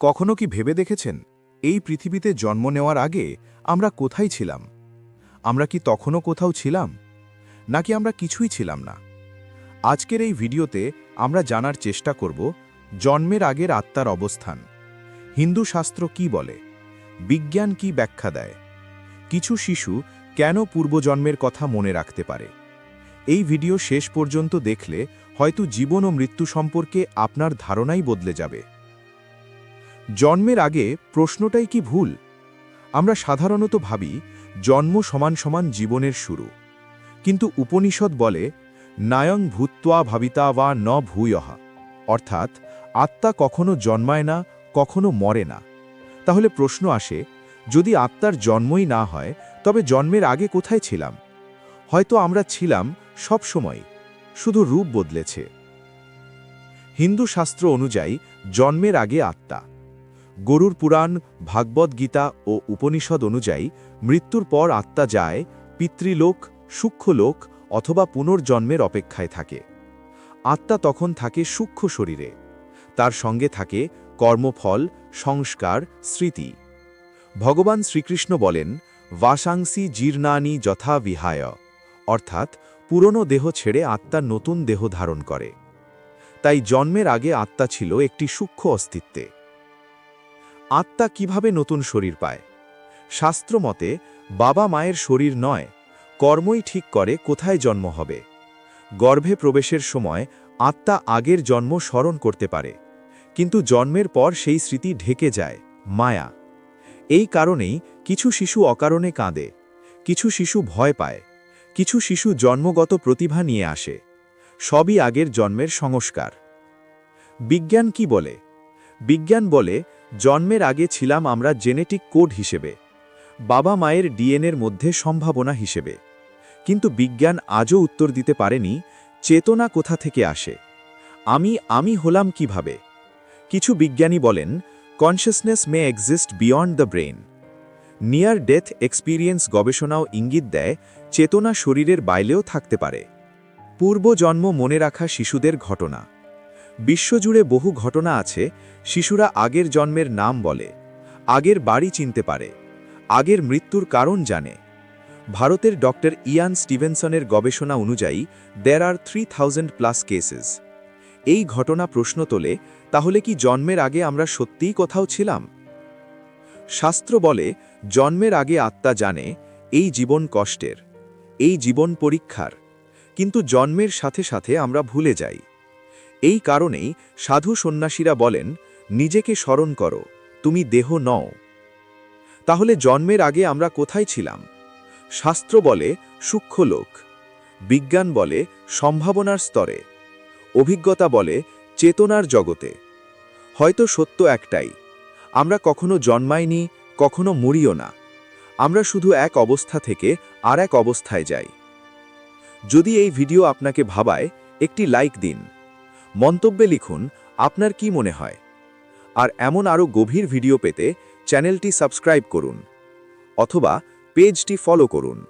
কখনো কি ভেবে দেখেছেন? এই পৃথিবীতে জন্ম নেওয়ার আগে আমরা কোথায় ছিলাম? আমরা কি তখনও কোথাও ছিলাম? নাকি আমরা কিছুই ছিলাম না? আজকের এই ভিডিওতে আমরা জানার চেষ্টা করব জন্মের আগের আত্মার অবস্থান। হিন্দু শাস্ত্র কি বলে? বিজ্ঞান কি ব্যাখ্যা দেয়? কিছু শিশু কেন পূর্বজন্মের কথা মনে রাখতে পারে? এই ভিডিও শেষ পর্যন্ত দেখলে হয়তো জীবন ও মৃত্যু সম্পর্কে আপনার ধারণাই বদলে যাবে। জন্মের আগে প্রশ্নটাই কি ভুল? আমরা সাধারণত ভাবি, জন্ম সমান সমান জীবনের শুরু। কিন্তু উপনিষদ বলে, নায়ং ভূত্বা ভাবিতা বা ন ভূয়হা অর্থাৎ, আত্মা কখনো জন্মায় না, কখনো মরে না। তাহলে প্রশ্ন আসে, যদি আত্মার জন্মই না হয়, তবে জন্মের আগে কোথায় ছিলাম? হয়তো আমরা ছিলাম সব সময়, শুধু রূপ বদলেছে। হিন্দু শাস্ত্র অনুযায়ী, জন্মের আগে আত্মা। গরুর পুরাণ, ভাগবত গীতা ও উপনিষদ অনুযায়ী মৃত্যুর পর আত্মা যায় পিতৃলোক, সূক্ষ্মলোক অথবা পুনর্জন্মের অপেক্ষায় থাকে। আত্মা তখন থাকে সূক্ষ্ম শরীরে। তার সঙ্গে থাকে কর্মফল, সংস্কার, স্মৃতি। ভগবান শ্রীকৃষ্ণ বলেন বাসাংসি জীর্ণানি যথা বিহায়। অর্থাৎ পুরনো দেহ ছেড়ে আত্মা নতুন দেহ ধারণ করে। তাই জন্মের আগে আত্মা ছিল একটি সূক্ষ্ম অস্তিত্বে। আত্মা কীভাবে নতুন শরীর পায়? শাস্ত্রমতে বাবা মায়ের শরীর নয়, কর্মই ঠিক করে কোথায় জন্ম হবে। গর্ভে প্রবেশের সময় আত্মা আগের জন্ম স্মরণ করতে পারে, কিন্তু জন্মের পর সেই স্মৃতি ঢেকে যায়, মায়া। এই কারণেই কিছু শিশু অকারণে কাঁদে, কিছু শিশু ভয় পায়, কিছু শিশু জন্মগত প্রতিভা নিয়ে আসে, সবই আগের জন্মের সংস্কার। বিজ্ঞান কি বলে? বিজ্ঞান বলে জন্মের আগে ছিলাম আমরা জেনেটিক কোড হিসেবে, বাবা মায়ের ডিএনএর মধ্যে সম্ভাবনা হিসেবে। কিন্তু বিজ্ঞান আজও উত্তর দিতে পারেনি, চেতনা কোথা থেকে আসে? আমি আমি হলাম কীভাবে? কিছু বিজ্ঞানী বলেন consciousness may exist beyond the brain near death experience গবেষণাও ইঙ্গিত দেয়, চেতনা শরীরের বাইরেও থাকতে পারে। পূর্বজন্ম মনে রাখা শিশুদের ঘটনা। বিশ্বজুড়ে বহু ঘটনা আছে, শিশুরা আগের জন্মের নাম বলে, আগের বাড়ি চিনতে পারে, আগের মৃত্যুর কারণ জানে। ভারতের ডক্টর ইয়ান স্টিভেনসনের গবেষণা অনুযায়ী there are three thousand plus cases এই ঘটনা প্রশ্ন তোলে, তাহলে কি জন্মের আগে আমরা সত্যিই কোথাও ছিলাম? শাস্ত্র বলে, জন্মের আগে আত্মা জানে, এই জীবন কষ্টের, এই জীবন পরীক্ষার, কিন্তু জন্মের সাথে সাথে আমরা ভুলে যাই। এই কারণেই সাধু সন্ন্যাসীরা বলেন, নিজেকে স্মরণ করো, তুমি দেহ নও। তাহলে জন্মের আগে আমরা কোথায় ছিলাম? শাস্ত্র বলে সূক্ষ্ম লোক বিজ্ঞান বলে, সম্ভাবনার স্তরে। অভিজ্ঞতা বলে, চেতনার জগতে। হয়তো সত্য একটাই। আমরা কখনো জন্মাইনি, কখনো মরিও না। আমরা শুধু এক অবস্থা থেকে আর এক অবস্থায় যাই। যদি এই ভিডিও আপনাকে ভাবায়, একটি লাইক দিন। মন্তব্যে লিখুন, আপনার কি মনে হয়? আর এমন আরও গভীর ভিডিও পেতে চ্যানেলটি সাবস্ক্রাইব করুন, অথবা পেজটি ফলো করুন।